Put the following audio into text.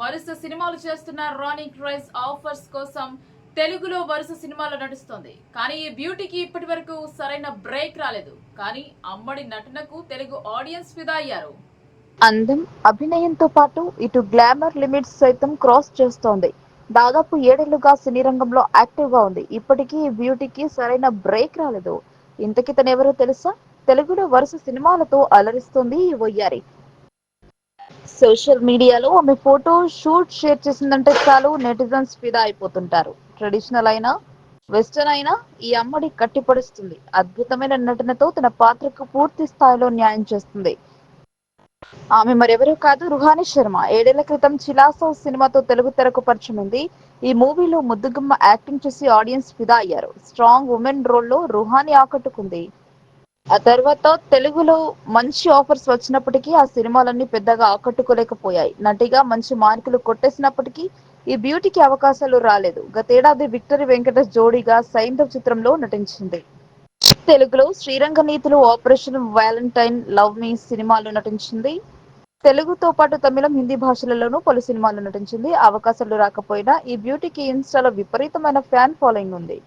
వరుస సినిమాలు చేస్తున్న రానీ క్రైస్ ఆఫర్స్ కోసం తెలుగులో వరుస సినిమాలు నటిస్తోంది. కానీ ఈ బ్యూటీకి ఇప్పటి వరకు సరైన బ్రేక్ రాలేదు. కానీ అమ్మడి నటనకు తెలుగు ఆడియన్స్ ఫిదా అయ్యారు. అందం అభినయంతో పాటు ఇటు గ్లామర్ లిమిట్స్ సైతం క్రాస్ చేస్తోంది. దాదాపు ఏడేళ్ళుగా సినీ రంగంలో యాక్టివ్గా ఉంది. ఇప్పటికీ ఈ బ్యూటీకి సరైన బ్రేక్ రాలేదు. ఇంతకి తనెవరో తెలుసా? తెలుగులో వరుస సినిమాలతో అలరిస్తుంది ఈ వయ్యారి. సోషల్ మీడియాలో ఆమె ఫోటో షూట్ షేర్ చేసిందంటే చాలు నెటిజన్స్ ఫిదా అయిపోతుంటారు. ట్రెడిషనల్ అయినా వెస్టర్న్ అయినా ఈ అమ్మడి కట్టిపడుస్తుంది. అద్భుతమైన నటనతో తన పాత్రకు పూర్తి స్థాయిలో న్యాయం చేస్తుంది. ఆమె మరెవరూ కాదు రుహాని శర్మ. ఏడేళ్ళ క్రితం చిలాసో సినిమాతో తెలుగు తెరకు పరిచయమైంది. ఈ మూవీలో ముద్దుగుమ్మ యాక్టింగ్ చేసి ఆడియన్స్ ఫిదా అయ్యారు. స్ట్రాంగ్ ఉమెన్ రోల్లో రుహాని ఆకట్టుకుంది. ఆ తర్వాత తెలుగులో మంచి ఆఫర్స్ వచ్చినప్పటికీ ఆ సినిమాలన్నీ పెద్దగా ఆకట్టుకోలేకపోయాయి. నటిగా మంచి మార్కులు కొట్టేసినప్పటికీ ఈ బ్యూటీకి అవకాశాలు రాలేదు. గతేడాది విక్టరీ వెంకటేష్ జోడీగా సైంధవ్ చిత్రంలో నటించింది. తెలుగులో శ్రీరంగ నీతులు ఆపరేషన్ వ్యాలంటైన్ లవ్ మీ సినిమాలో నటించింది. తెలుగుతో పాటు తమిళం హిందీ భాషలలోనూ పలు సినిమాలు నటించింది. అవకాశాలు రాకపోయినా ఈ బ్యూటీకి ఇన్స్టాలో విపరీతమైన ఫ్యాన్ ఫాలోయింగ్ ఉంది.